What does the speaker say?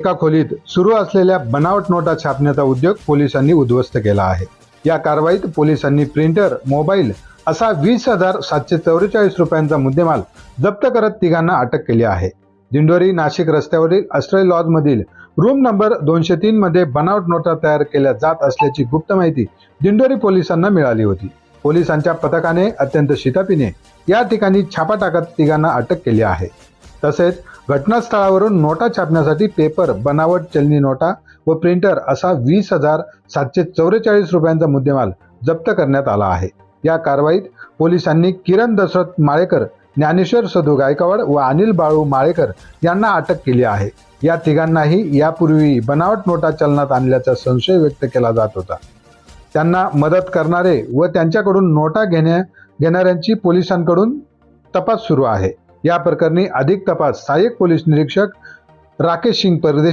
एका खोलीत सुरू असलेल्या बनावट नोटा छापण्याचा उद्योग पोलिसांनी उद्ध्वस्त केला आहे. या कारवाईत पोलिसांनी प्रिंटर मोबाईल असा वीस हजार सातशे चौवेचाळीस रुपयांचा मुद्देमाल जप्त करत तिघांना अटक केली आहे. दिंडोरी नाशिक रस्त्यावरील अश्रय लॉजमधील रूम नंबर दोनशे तीन मध्ये बनावट नोटा तयार केल्या जात असल्याची गुप्त माहिती दिंडोरी पोलिसांना मिळाली होती. पोलिसांच्या पथकाने अत्यंत शितापीने या ठिकाणी छापा टाकत तिघांना अटक केली आहे. तसेच घटनास्थळावरून नोटा छापण्यासाठी पेपर बनावट चलनी नोटा व प्रिंटर असा वीस हजार सातशे चौवेचाळीस रुपयांचा मुद्देमाल जप्त करण्यात आला आहे. या कारवाईत पोलिसांनी किरण दशरथ माळेकर ज्ञानेश्वर सधू गायकवाड व अनिल बाळू माळेकर यांना अटक केली आहे. या तिघांनाही यापूर्वी बनावट नोटा चलनात आणल्याचा संशय व्यक्त केला जात होता. त्यांना मदत करणारे व त्यांच्याकडून नोटा घेण्या घेणाऱ्यांची पोलिसांकडून तपास सुरू आहे. या प्रकरणी अधिक तपास सहाय्यक पोलीस निरीक्षक राकेश सिंग परदेश